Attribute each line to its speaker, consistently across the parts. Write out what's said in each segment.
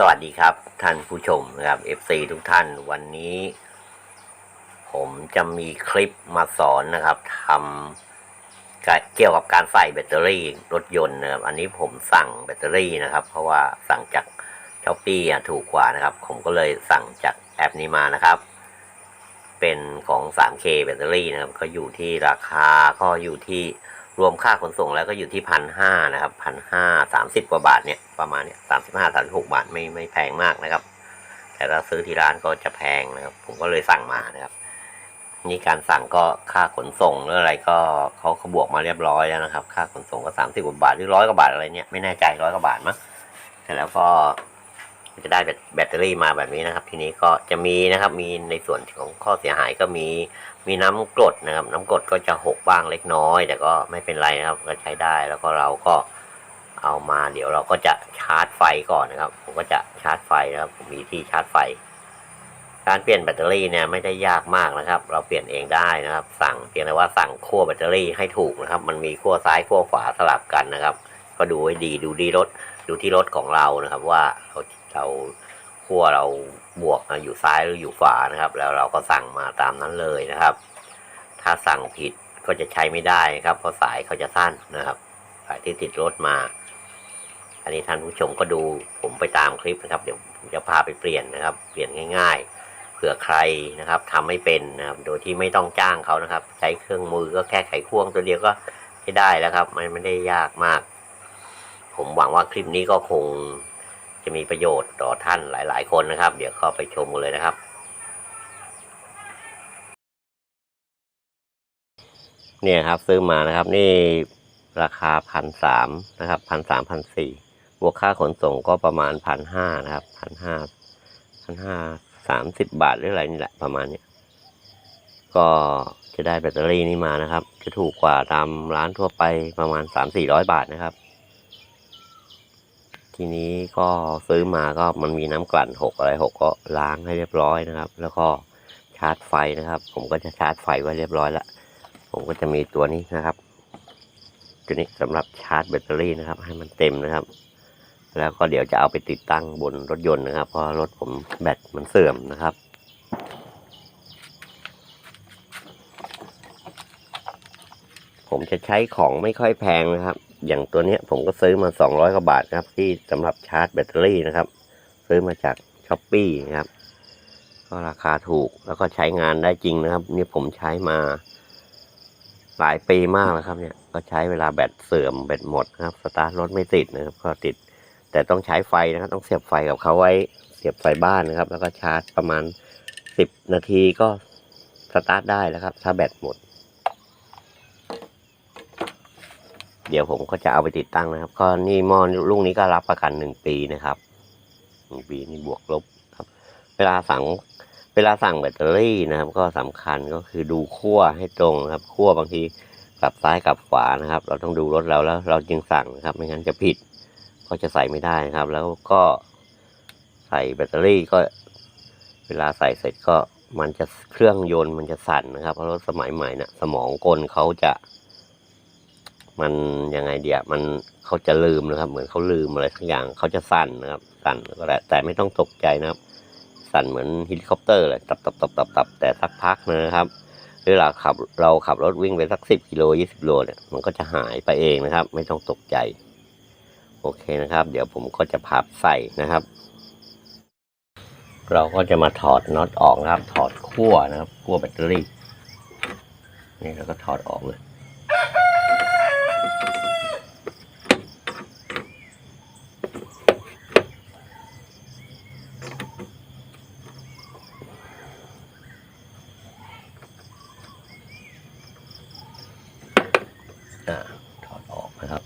Speaker 1: สวัสดีครับท่านผู้ชมนะครับ FC ทุกท่านวันนี้ ผมจะมีคลิปมาสอนนะครับทำเกี่ยวกับการใส่แบตเตอรี่รถยนต์นะครับอันนี้ผมสั่งแบตเตอรี่นะครับ เพราะว่าสั่งจากช้อปปี้ถูกกว่านะครับ ผมก็เลยสั่งจากแอปนี้มานะครับ เป็นของ 3K แบตเตอรี่นะครับ ก็อยู่ที่ราคาก็อยู่ที่ รวมค่าขนส่งแล้วก็อยู่ที่พันห้านะครับพันห้าสามสิบกว่าบาทเนี่ยประมาณเนี่ยสามสิบห้าสามหกบาทไม่ไม่แพงมากนะครับ แต่ถ้าซื้อที่ร้านก็จะแพงนะครับ ผมก็เลยสั่งมานะครับ นี่การสั่งก็ค่าขนส่งหรืออะไรก็เขาเขาบวกมาเรียบร้อยแล้วนะครับ ค่าขนส่งก็สามสิบกว่าบาทหรือร้อยกว่าบาทอะไรเนี่ยไม่แน่ใจร้อยกว่าบาทมั้งแต่แล้วก็ จะได้แบตเตอรี่มาแบบนี้นะครับ ทีนี้ก็จะมีนะครับ มีในส่วนของข้อเสียหายก็มี มีน้ำกรดนะครับ น้ำกรดก็จะหกบ้างเล็กน้อย แต่ก็ไม่เป็นไรนะครับก็ใช้ได้แล้วก็เราก็เอามาเดี๋ยวเราก็จะชาร์จไฟก่อนนะครับ ผมก็จะชาร์จไฟนะครับผมมีที่ชาร์จไฟ การเปลี่ยนแบตเตอรี่เนี่ยไม่ได้ยากมากนะครับ เราเปลี่ยนเองได้นะครับ สั่งเพียงแต่ว่าสั่งขั้วแบตเตอรี่ให้ถูกนะครับ มันมีขั้วซ้ายขั้วขวาสลับกันนะครับ ก็ดูให้ดีดูดีรถดูที่รถของเรานะครับ ว่าเรา เราขั้วเราบวกนะอยู่ซ้ายหรืออยู่ขวานะครับ แล้วเราก็สั่งมาตามนั้นเลยนะครับ ถ้าสั่งผิดก็จะใช้ไม่ได้ครับเพราะสายเขาจะสั้นนะครับ สายที่ติดรถมา อันนี้ท่านผู้ชมก็ดูผมไปตามคลิปนะครับ เดี๋ยวผมจะพาไปเปลี่ยนนะครับ เปลี่ยนง่าย ๆ เผื่อใครนะครับทำไม่เป็นนะครับ โดยที่ไม่ต้องจ้างเขานะครับ ใช้เครื่องมือก็แค่ไขควงตัวเดียวก็ใช้ได้แล้วครับ มันไม่ได้ยากมาก ผมหวังว่าคลิปนี้ก็คง จะมีประโยชน์ต่อท่านหลาย ๆ คนนะครับ เดี๋ยวเข้าไปชมกันเลยนะครับ เนี่ยครับซื้อมานะครับนี่ราคาพันสามนะครับพันสามพันสี่บวกค่าขนส่งก็ประมาณพันห้านะครับพันห้าพันห้าสามสิบบาทหรืออะไรนี่แหละประมาณเนี้ยก็จะได้แบตเตอรี่นี้มานะครับ จะถูกกว่าตามร้านทั่วไปประมาณสามสี่ร้อยบาทนะครับ ทีนี้ก็ซื้อมาก็มันมีน้ำกลั่นหกอะไรหกก็ล้างให้เรียบร้อยนะครับ แล้วก็ชาร์จไฟนะครับ ผมก็จะชาร์จไฟไว้เรียบร้อยแล้วผมก็จะมีตัวนี้นะครับตัวนี้สำหรับชาร์จแบตเตอรี่นะครับ ให้มันเต็มนะครับ แล้วก็เดี๋ยวจะเอาไปติดตั้งบนรถยนต์นะครับ เพราะรถผมแบตมันเสื่อมนะครับผมจะใช้ของไม่ค่อยแพงนะครับ อย่างตัวเนี้ยผมก็ซื้อมาสองร้อยกว่าบาทครับ ที่สำหรับชาร์จแบตเตอรี่นะครับ ซื้อมาจากช้อปปี้นะครับ ก็ราคาถูกแล้วก็ใช้งานได้จริงนะครับ นี่ผมใช้มาหลายปีมากแล้วครับเนี่ยก็ใช้เวลาแบตเสื่อมแบตหมดนะครับ สตาร์ทรถไม่ติดนะครับ ก็ติด แต่ต้องใช้ไฟนะครับ ต้องเสียบไฟกับเขาไว้ เสียบไฟบ้านนะครับ แล้วก็ชาร์จประมาณสิบนาทีก็สตาร์ทได้แล้วครับ ถ้าแบตหมด เดี๋ยวผมก็จะเอาไปติดตั้งนะครับ ก็นี่หม้อลูกนี้ก็รับประกันหนึ่งปีนะครับหนึ่งปีนี่บวกลบครับ เวลาสั่งเวลาสั่งแบตเตอรี่นะครับ ก็สำคัญก็คือดูขั้วให้ตรงนะครับขั้วบางทีกลับซ้ายกลับขวานะครับ เราต้องดูรถเราแล้ว เราจึงสั่งนะครับ ไม่งั้นจะผิด ก็จะใส่ไม่ได้นะครับ แล้วก็ใส่แบตเตอรี่ก็เวลาใส่เสร็จก็มันจะเครื่องยนต์มันจะสั่นนะครับ เพราะรถสมัยใหม่นะ่ะสมองกลเขาจะ มันยังไงเดียมันเขาจะลืมนะครับ เหมือนเขาลืมอะไรทั้งอย่างเขาจะสั่นนะครับ สั่นก็แต่แต่ไม่ต้องตกใจนะครับ สั่นเหมือนเฮลิคอปเตอร์เลยตับตับตับตับตับแต่สักพักนะครับเวลาขับเราขับรถวิ่งไปสักสิบกิโลยี่สิบโลเนี่ยมันก็จะหายไปเองนะครับ ไม่ต้องตกใจ โอเคนะครับ เดี๋ยวผมก็จะพับใส่นะครับ เราก็จะมาถอดน็อตออกนะครับ ถอดขั้วนะครับขั้วแบตเตอรี่นี่เราก็ถอดออกเลย อ่าถอดออกนะครับ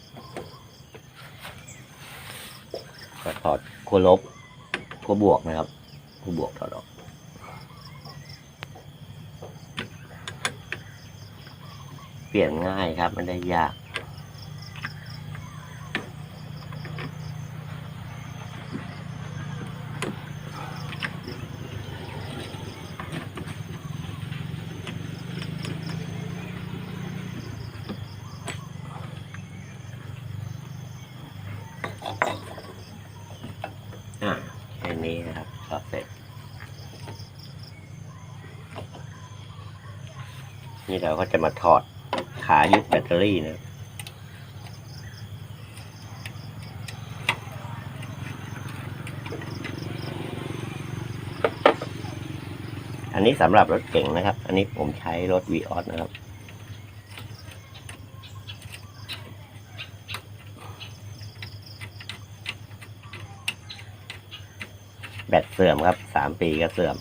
Speaker 1: ก็ถอดขั้วลบขั้วบวกนะครับขั้วบวกถอดออกเปลี่ยนง่ายครับไม่ได้ยาก อ่า แค่นี้นะครับก็เสร็จ นี่เราก็จะมาถอดขายึดแบตเตอรี่นะอันนี้สำหรับรถเก่งนะครับ อันนี้ผมใช้รถ v ีออสนะครับแบตเสื่อมครับสามปีก็เสื่อม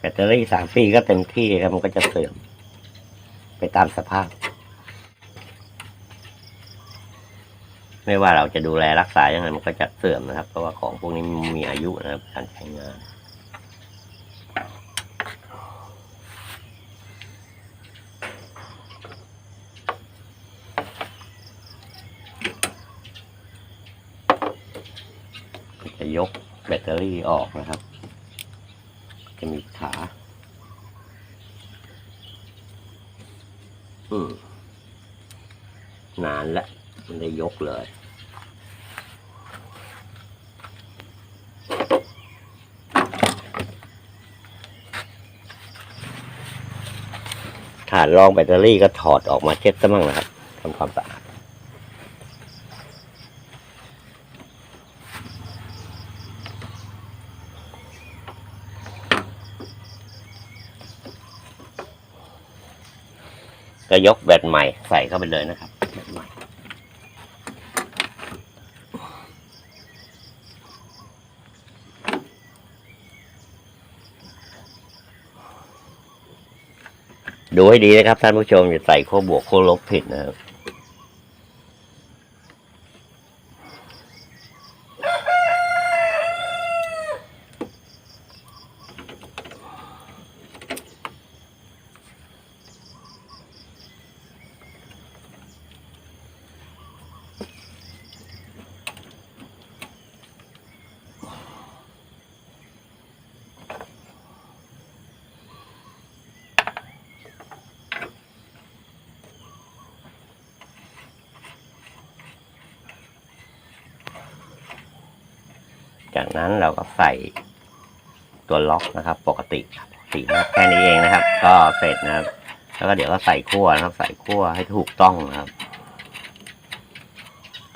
Speaker 1: แบ ตเตอรี่สามปีก็เต็มที่ครับมันก็จะเสื่อม ไปตามสภาพ ไม่ว่าเราจะดูแลรักษายังไงมันก็จะเสื่อมนะครับ เพราะว่าของพวกนี้มันมีอายุนะครับการใช้งานจะยกแบตเตอรี่ออกนะครับ จะมีขาอืมนานแล้วมันได้ยกเลย ฐานรองแบตเตอรี่ก็ถอดออกมาเช็ดซะมั่งนะครับทำความสะอาด ก็ยกแบตใหม่ใส่เข้าไปเลยนะครับแบตใหม่ ดูให้ดีนะครับท่านผู้ชมอย่าใส่ขั้วบวกขั้วลบผิดนะครับ จากนั้นเราก็ใส่ตัวล็อกนะครับ ปกติสีนะแค่นี้เองนะครับ ก็เสร็จนะครับ แล้วก็เดี๋ยวก็ใส่ขั้วนะครับ ใส่ขั้วให้ถูกต้องนะครับ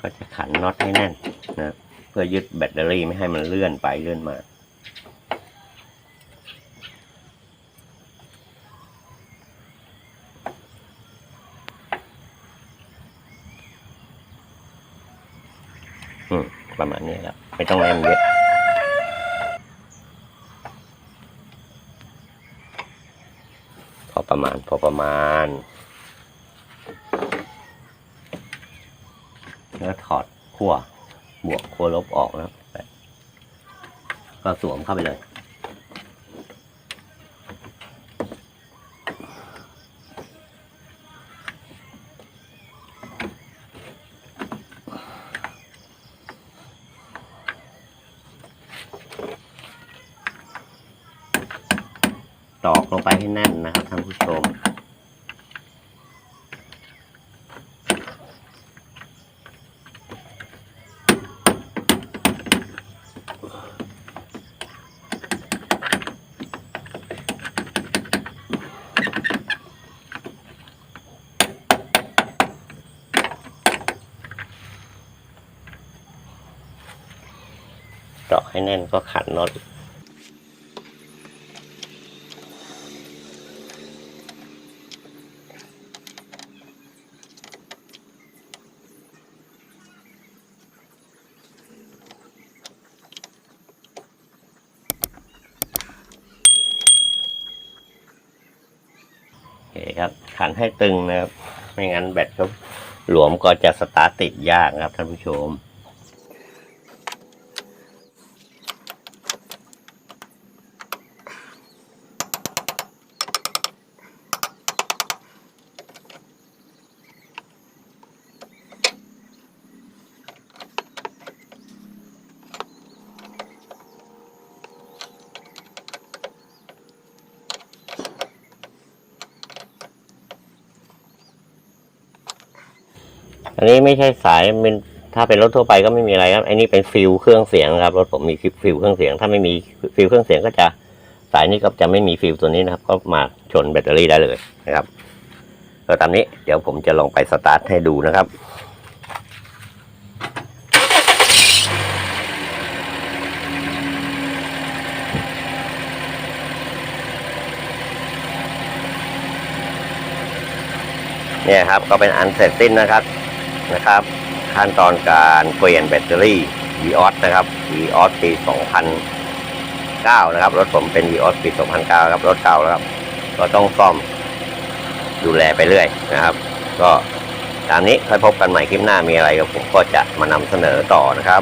Speaker 1: ก็จะขันน็อตให้แน่นนะเพื่อยึดแบตเตอรี่ไม่ให้มันเลื่อนไปเลื่อนมา อืม ประมาณนี้ครับ ไม่ต้องแน่นเยอะพอประมาณพอประมาณ แล้วถอดขั้วบวกขั้วลบออกนะครับก็สวมเข้าไปเลย ตอกลงไปให้แน่นนะครับท่านผู้ชม ตอกให้แน่นก็ขันน็อต คครับขันให้ตึงนะครับ ไม่งั้นแบตก็หลวมก็จะสตาร์ทติดยากครับท่านผู้ชม อันนี้ไม่ใช่สายเป็นถ้าเป็นรถทั่วไปก็ไม่มีอะไรครับอ้นี่เป็นฟิลเครื่องเสียงนะครับรถผมมีฟิลเครื่องเสียง ถ้าไม่มีฟิลเครื่องเสียงก็จะสายนี้ก็จะไม่มีฟิลตัวนี้นะครับ ก็มาชนแบตเตอรี่ได้เลยนะครับก็ตามนี้เดี๋ยวผมจะลองไปสตาร์ทให้ดูนะครับเนี่ยครับก็เป็นอันเสร็จสิ้นนะครับ นะครับ ขั้นตอนการเปลี่ยนแบตเตอรี่ VOS นะครับ VOS ปี 2009 นะครับ รถผมเป็น VOS ปี 2009 ครับรถเก่าแล้วครับ ก็ต้องซ่อมดูแลไปเรื่อยนะครับ ก็ตามนี้ค่อยพบกันใหม่คลิปหน้ามีอะไรก็ผมก็จะมานำเสนอต่อนะครับ